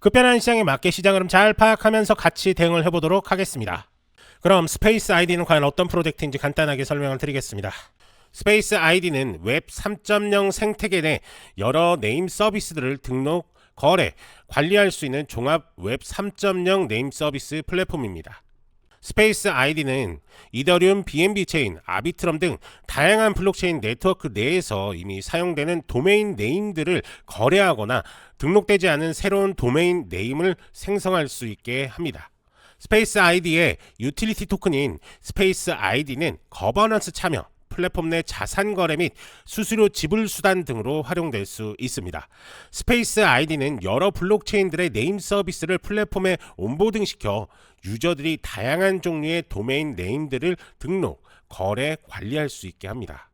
급변한 시장에 맞게 시장 흐름 잘 파악하면서 같이 대응을 해보도록 하겠습니다. 그럼 스페이스 아이디는 과연 어떤 프로젝트인지 간단하게 설명을 드리겠습니다. 스페이스 아이디는 웹 3.0 생태계 내 여러 네임 서비스들을 등록, 거래, 관리할 수 있는 종합 웹 3.0 네임 서비스 플랫폼입니다. 스페이스 아이디는 이더리움, BNB 체인, 아비트럼 등 다양한 블록체인 네트워크 내에서 이미 사용되는 도메인 네임들을 거래하거나 등록되지 않은 새로운 도메인 네임을 생성할 수 있게 합니다. 스페이스 아이디의 유틸리티 토큰인 스페이스 아이디는 거버넌스 참여, 플랫폼 내 자산 거래 및 수수료 지불 수단 등으로 활용될 수 있습니다. 스페이스 아이디는 여러 블록체인들의 네임 서비스를 플랫폼에 온보딩 시켜 유저들이 다양한 종류의 도메인 네임들을 등록, 거래, 관리할 수 있게 합니다.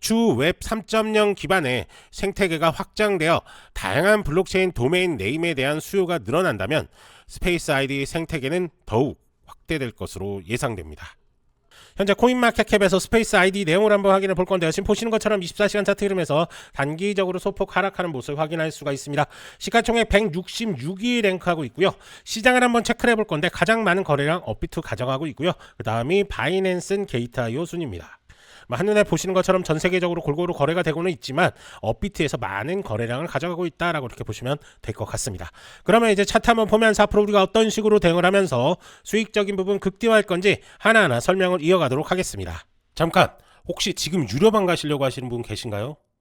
추후 웹3.0 기반의 생태계가 확장되어 다양한 블록체인 도메인 네임에 대한 수요가 늘어난다면 스페이스 아이디 생태계는 더욱 확대될 것으로 예상됩니다. 현재 코인마켓캡에서 스페이스 아이디 내용을 한번 확인해 볼 건데요. 지금 보시는 것처럼 24시간 차트 흐름에서 단기적으로 소폭 하락하는 모습을 확인할 수가 있습니다. 시가총액 166위 랭크하고 있고요. 시장을 한번 체크해 볼 건데 가장 많은 거래량 업비트 가져가고 있고요. 그 다음이 바이낸슨 게이트아이오 순입니다. 뭐 한눈에 보시는 것처럼 전 세계적으로 골고루 거래가 되고는 있지만 업비트에서 많은 거래량을 가져가고 있다라고 이렇게 보시면 될 것 같습니다. 그러면 이제 차트 한번 보면서 앞으로 우리가 어떤 식으로 대응을 하면서 수익적인 부분 극대화할 건지 하나하나 설명을 이어가도록 하겠습니다. 잠깐 혹시 지금 유료방 가시려고 하시는 분 계신가요?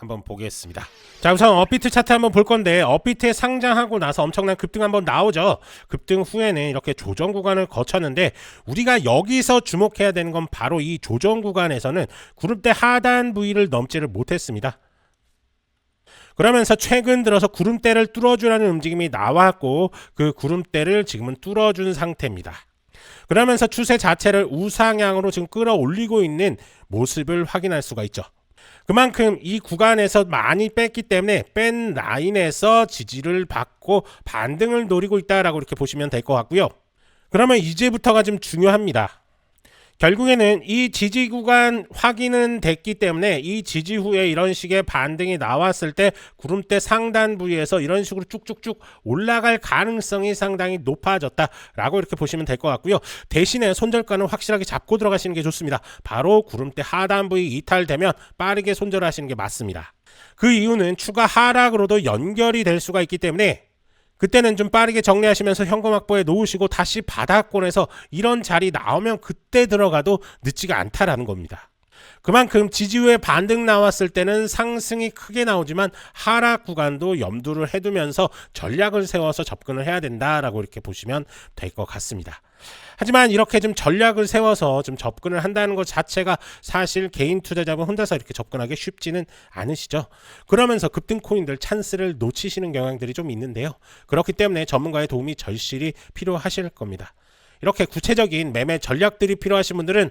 한번 보겠습니다. 자 우선 업비트 차트 한번 볼 건데 업비트에 상장하고 나서 엄청난 급등 한번 나오죠. 급등 후에는 이렇게 조정 구간을 거쳤는데 우리가 여기서 주목해야 되는 건 바로 이 조정 구간에서는 구름대 하단 부위를 넘지를 못했습니다. 그러면서 최근 들어서 구름대를 뚫어주라는 움직임이 나왔고 그 구름대를 지금은 뚫어준 상태입니다. 그러면서 추세 자체를 우상향으로 지금 끌어올리고 있는 모습을 확인할 수가 있죠. 그만큼 이 구간에서 많이 뺐기 때문에 뺀 라인에서 지지를 받고 반등을 노리고 있다라고 이렇게 보시면 될 것 같고요. 그러면 이제부터가 좀 중요합니다. 결국에는 이 지지 구간 확인은 됐기 때문에 이 지지 후에 이런 식의 반등이 나왔을 때 구름대 상단 부위에서 이런 식으로 쭉쭉쭉 올라갈 가능성이 상당히 높아졌다라고 이렇게 보시면 될 것 같고요. 대신에 손절가는 확실하게 잡고 들어가시는 게 좋습니다. 바로 구름대 하단 부위 이탈되면 빠르게 손절하시는 게 맞습니다. 그 이유는 추가 하락으로도 연결이 될 수가 있기 때문에 그때는 좀 빠르게 정리하시면서 현금 확보에 놓으시고 다시 바닥권에서 이런 자리 나오면 그때 들어가도 늦지가 않다라는 겁니다. 그만큼 지지 후에 반등 나왔을 때는 상승이 크게 나오지만 하락 구간도 염두를 해두면서 전략을 세워서 접근을 해야 된다라고 이렇게 보시면 될 것 같습니다. 하지만 이렇게 좀 전략을 세워서 좀 접근을 한다는 것 자체가 사실 개인 투자자분 혼자서 이렇게 접근하기 쉽지는 않으시죠. 그러면서 급등 코인들 찬스를 놓치시는 경향들이 좀 있는데요. 그렇기 때문에 전문가의 도움이 절실히 필요하실 겁니다. 이렇게 구체적인 매매 전략들이 필요하신 분들은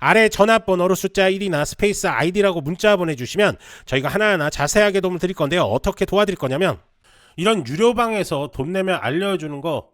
아래 전화번호로 숫자 1이나 스페이스 아이디라고 문자 보내주시면 저희가 하나하나 자세하게 도움을 드릴 건데요. 어떻게 도와드릴 거냐면 이런 유료방에서 돈 내면 알려주는 거